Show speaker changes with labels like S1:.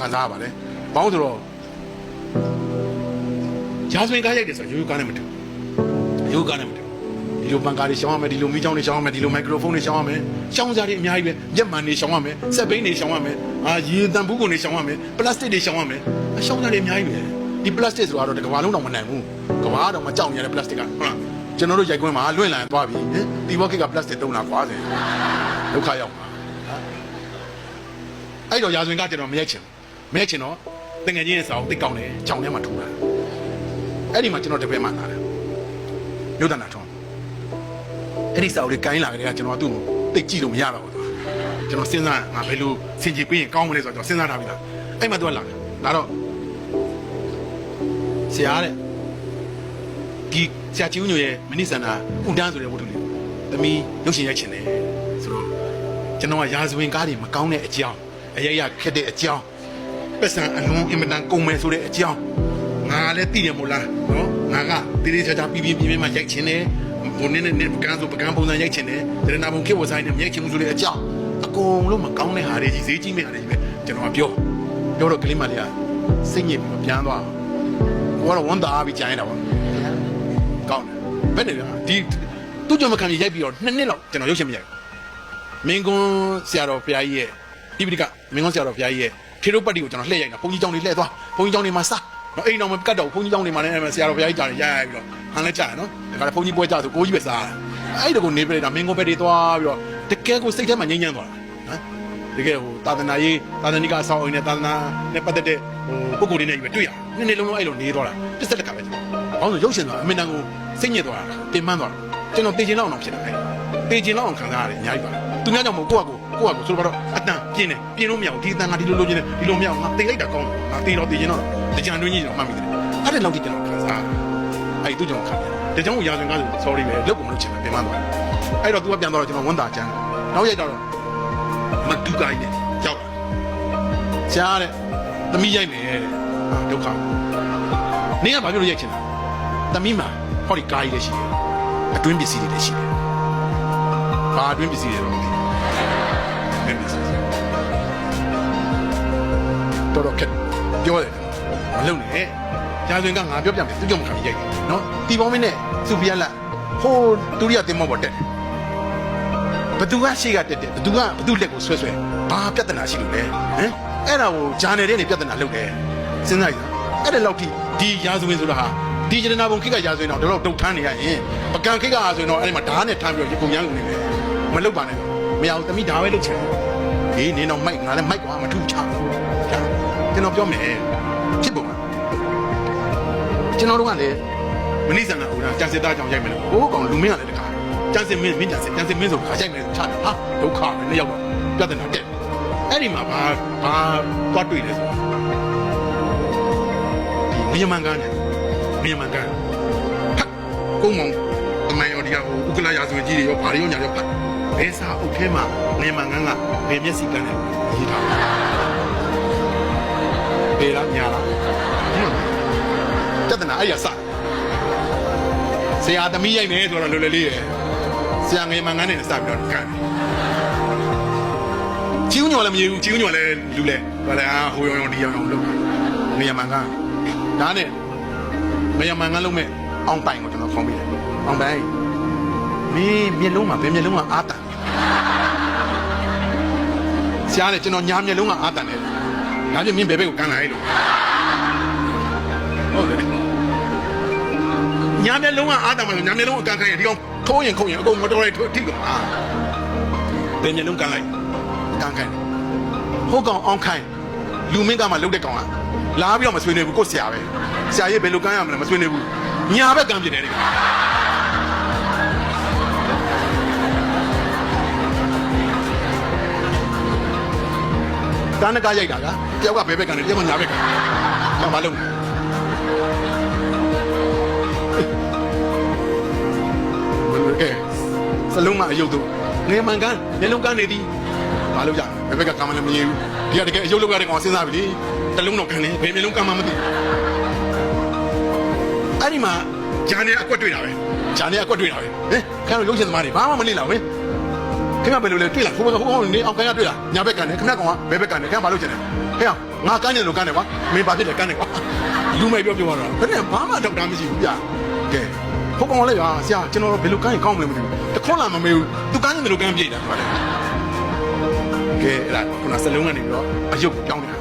S1: ခံစားရပါလေဘာလို့ဆိုတော့ဂျာစမင်ကားရိုက်တယ်ဆိုတော့ရိုးရိုးကားနဲ့မတူရိုးရိုးကားနဲ့မတူဒီလိုပန်ကားတွေရှောင်းရမယ်ဒီလိုမီးချောင်းတွေရှောင်းရမယ်ဒီလိုမိုက်ခရိုဖုန်းတွေရှောင်းရမယ်ရှောင်းစားတွေအများကြီးပဲမျက်မှန်တွေရှောင်းရမယ်စက်ဘိန်းတွေရှောင်းရမယ်အာရေတံဘူးကုန်တွေရှောင်းရမယ်ပလတ်စတစ်တွေရှောင်းရမယ်အရှောင်းစားတွေအများကြီးပဲဒီပလတ်စတစ်ဆိုတော့တကဘာလုံးတော့မနိုင်ဘူးကဘာတော့မကြောက်နေရတဲ့ပလတ်စတစ်ကဟုတ်လားကျွန်တော်တို့ရိုက်ကွင်းမှာလွင့်လန်သွားပြီဟင်ဒီဘော့ကစ်ကပလတ်စတစ်တုံးတာကွာတယ်ဒုက္ခရောက်မှာအဲ့တော့ရာဇဝင်ကကျွန်တော်မရိုက်ချင်ဘူး မရိုက်ချင်တော့တငယ်ချင်းရဲ့စာအုပ်တိတ်ကောင်းတယ်ကြောင်ထဲမှာထူတာအဲ့ဒီမှာကျွန်တော်တပည့်မှလာတယ်မြို့တန်တာထုံးအဲ့ဒီစာအုပ်လေးကိုင်းလာကြတဲ့ကကျွန်တော်ကသူ့ကိုတိတ်ကြည့်လို့မရတော့ဘူးသူကျွန်တော်စဉ်းစားငါဘယ်လိုစင်ကြည်ပြီးရင်ကောင်းမလဲဆိုတော့ကျွန်တော်စဉ်းစားထားပြီလားအဲ့မှသူကလာတယ်လာတော့ဆရာတဲ့ဒီဆရာချီဦးညိုရဲ့မနိစန္ဒာဥဒန်းဆိုတဲ့ဝတ္ထုလေးသမီးရုပ်ရှင်ရိုက်ချင်တယ်ဆိုတော့ကျွန်တော်ကရာဇဝင်ကားတွေမကောင်းတဲ့အကြောင်းအရရခက်တဲ့အကြောင်း ပတ်စံအလုံးအင်မတန်ကုန်မယ်ဆိုတဲ့အကြောင်းငါလည်းသိတယ်မို့လားနော်ငါကတိတိကျကျပြပြပြပြမှရိုက်ချင်တယ်ဘုန်းနဲ့နဲ့ပကန်းဆိုပကန်းပုံစံရိုက်ချင်တယ်ဒရနာဘုံခေတ်ဝဆိုင်နဲ့မြိုက်ချင်မှုဆိုတဲ့အကြောင်းအကုန်လုံးမကောင်းတဲ့ဟာတွေကြီးဈေးကြီးမဲ့ဟာတွေကြီးပဲကျွန်တော်ကပြောပြောတော့ကလေးမလေးကစိတ်ညစ်ပြီးပြန်သွားကိုကတော့ဝန်တာပြီးကြိုင်းတာပါကောင်းတယ်ဘယ်နဲ့လဲဒီသူ့ကြောင့်မခံရိုက်ပြီးတော့နှစ်နှစ်လောက်ကျွန်တော်ရုပ်ရှင်မရိုက်မင်းကွန်းဆရာတော်ဘုရားကြီးရဲ့ ဒီပိဋကမင်းကွန်းဆရာတော်ဘုရားကြီးရဲ့ထေရုပတ္တိကိုကျွန်တော်လှည့်ရိုက်တာဘုန်းကြီးကျောင်းတွေလှည့်သွားဘုန်းကြီးကျောင်းတွေမှာစားနော်အိမ်တော်မကတ်တော့ဘုန်းကြီးကျောင်းတွေမှာလည်းဆရာတော်ဘုရားကြီးကြားနေရိုက်ပြီးတော့ဟန်လဲကြားနော်ဒါကလည်းဘုန်းကြီးပွဲကြဆိုကိုကြီးပဲစားတာအဲ့ဒါကိုနေပြလိုက်တာမင်းကွန်းဘက်တွေသွားပြီးတော့တကယ်ကိုစိတ်ထဲမှာငြိမ်းချမ်းသွားတာနော်တကယ်ဟိုသာသနာရေးသာသနိကအဆောင်အိမ်နဲ့သာသနာနဲ့ပတ်သက်တဲ့ဟိုပုံကိုယ်တွေနဲ့ပဲတွေ့ရနှစ်နှစ်လုံးလုံးအဲ့လိုနေတော့တာပစ္စက်လက်ခါပဲကျွန်တော်ဘာလို့ရုပ်ရှင်ဆိုတာအမင်းတန်ကိုစိတ်ညစ်သွားတာတင်မှန်းသွားတာကျွန်တော်တေချင်လောက်အောင်ဖြစ်တာအဲ့တေချင်လောက်အောင်ခံစားရတယ်အများကြီးပါသူများကြောင့်မဟုတ်ကိုယ့်အကို ကိုယ့်အကိုဆိုတော့အတန်ပြင်းတယ်ပြင်းလို့မရဘူးဒီအတန်ကဒီလိုလိုချင်တယ်ဒီလိုမရဘူးငါတေလိုက်တာကောင်းတယ်ငါတေတော့တေချင်တော့တကြံတွင်းကြီးတော့မှတ်မိတယ်အဲ့ဒါလောက်ထိကျွန်တော်ခံစားအဲ့သူကြောင့်ခံရတယ်ဒါကြောင့်ရာဇဝင်ကားဆို sorry ပဲလုတ်ကုန်မလုပ်ချင်တယ်ပြင်မှန်းသွားအဲ့တော့ तू ကပြန်တော့ကျွန်တော်ဝန်တာချမ်းနောက်ရိုက်တော့မတူကိုင်းနဲ့ကြောက်ရှားတဲ့သမီးရိုက်မယ်တဲ့ဟာဒုက္ခနင်းကဘာဖြစ်လို့ရိုက်ချင်တာသမီးမှာဟောဒီကားကြီးလည်းရှိတယ်အတွင်းပစ္စည်းတွေလည်းရှိတယ်ဘာအတွင်းပစ္စည်းတွေတော့ မသိဘူးအတွင်းပစ္စည်းတော်တော်ခက်ပြောတယ်မလုံနဲ့ရာဇဝင်ကငါပြောပြမယ်သူကြောင့်မခံရိုက်တယ်နော်တီပေါင်းမင်းနဲ့စူဖီယာလက်ဟိုဒုတိယတင်မောပေါ်တက်တယ်ဘသူကရှေ့ကတက်တယ်ဘသူကဘသူလက်ကိုဆွဲဆွဲဘာပြဿနာရှိလို့လဲဟမ်အဲ့ဒါကိုဂျာနယ်တဲ့နေပြဿနာလုပ်တယ်စဉ်းစားကြည့်အဲ့ဒါလောက်ထိဒီရာဇဝင်ဆိုတာဟာဒီဂျရနာဘုံခိကရာဇဝင်တော့တော့တုတ်ထမ်းနေရရင်ပကံခိကရာဇဝင်တော့အဲ့ဒီမှာဓာတ်နဲ့ထမ်းပြီးတော့ရေကုန်ရမ်းကုန်နေတယ်မလုပ်ပါနဲ့ မရဘူးတမိဓာတ်ပဲလုပ်ချင်တယ်ဒီနေတော့မိုက်ငါလည်းမိုက်ကွာမထူးချဘူးကျွန်တော်ပြောမယ်ဖြစ်ပုံလားကျွန်တော်တို့ကလည်းမနိစံကဦးတာကျန်စစ်သားကြောင့်ရိုက်မယ်လို့ဟိုးကောင်လူမင်းကလည်းတခါကျန်စစ်မင်းမင်းကျန်စစ်ကျန်စစ်မင်းဆိုခါရိုက်မယ်ချတယ်ဟာဒုက္ခပဲနှစ်ယောက်ပြဿနာတက်အဲ့ဒီမှာဘာဘာသွားတွေ့လဲဆိုတော့ဒီမယမန်ကန်းနဲ့မယမန်ကန်းဖတ်ကုန်းမောင်အမိုင်ရော်ဒီကဟိုဥက္ကလာရာဇဝင်ကြီးတွေရောဘာတွေရောညာရောဖတ် ဘဲစာအုပ်ထဲမှာမယမန်ကန်းကဘယ်မျက်စိကန်းနဲ့ရေးထားဘယ်လားညာလားပြဿနာအဲ့ရစဆရာသမီးရိုက်မယ်ဆိုတော့လွယ်လွယ်လေးရယ်ဆရာငယ်မန်ကန်းနဲ့စပြီးတော့ကန်ချီဦးညော်လည်းမရဘူးချီဦးညော်လည်းလူလဲဘာလဲအာဟိုရောင်ရောင်ဒီရောင်ရောင်လုပ်ငယ်မန်ကန်းဒါနဲ့ငယ်မန်ကန်းလုံးမဲ့အောင်ပိုင်ကိုကျွန်တော်ခေါင်းပေးတယ်အောင်ပိုင် မင်းမျက်လုံးမှာဘယ်မျက်လုံးကအာတန်ဆရာနဲ့ကျွန်တော်ညာမျက်လုံးကအာတန်တယ်ဒါပြမင်းဘယ်ဘက်ကိုကန်လာလဲလို့ဟုတ်တယ်ညာမျက်လုံးကအာတန်မှာညာမျက်လုံးအကန်ခိုင်းရင်ဒီကောင်ထိုးရင်ခုံရင်အကုန်မတော်ရထိကုန်အာဘယ်မျက်လုံးကန်လိုက်ကန်ခိုင်းဟုတ်ကောင်အောင်ခိုင်းလူမင်းကမှလုတ်တဲ့ကောင်ကလာပြီးတော့မဆွေးနေဘူးကိုဆရာပဲဆရာကြီးဘယ်လိုကန်ရမလဲမဆွေးနေဘူးညာဘက်ကန်ပြတယ်ဒီကောင် ကားနဲ့ကားရိုက်တာကတယောက်ကဘယ်ဘက်ကန်လဲတယောက်ကညာဘက်ကန်ကမလုံးကဲစလုံးမအယုတ်တို့ငယ်မှန်ကန်မျက်လုံးကန်းနေသည်မလုပ်ကြဘယ်ဘက်ကကမ်းမလည်းမမြင်ဘူးဒီကတကယ်အယုတ်လောက်ရတဲ့ကောင်စဉ်းစားပြီလေတလုံးတော့ကန်နေဘယ်မျက်လုံးကမ်းမှမသိအဲ့ဒီမှာဂျာနေအကွက်တွေ့တာပဲဂျာနေအကွက်တွေ့တာပဲဟင်ခင်ဗျားတို့ရုပ်ရှင်သမားတွေဘာမှမလိမ့်လာဘူးဟင် ခင်ဗျားဘယ်လိုလဲတွေ့လားဟိုဘက်ကဟိုကောင်နေအောင်ခင်ဗျားတွေ့လားညာဘက်ကန်နေခင်ဗျားကောင်ကဘယ်ဘက်ကန်နေခင်ဗျားဘာလုပ်ချင်လဲဟဲ့ငါကန်းနေလို့ကန်းနေကွာမင်းဘာဖြစ်လဲကန်းနေကွာလူမိုက်ပြောပြောတာဘယ်နဲ့ဘာမှတော့တာမရှိဘူးဗျကဲဖုတ်ကောင်လိုက်ပါဆရာကျွန်တော်တို့ဘယ်လိုကန်းရင်ကောင်းမလဲမသိဘူးတခွန်းလာမမေးဘူးသူကန်းနေတယ်လို့ကန်းပြေးတာဟုတ်တယ်ကဲအဲ့ဒါခုနစလုံးကနေပြီးတော့အယုတ်ပြောင်းနေတာ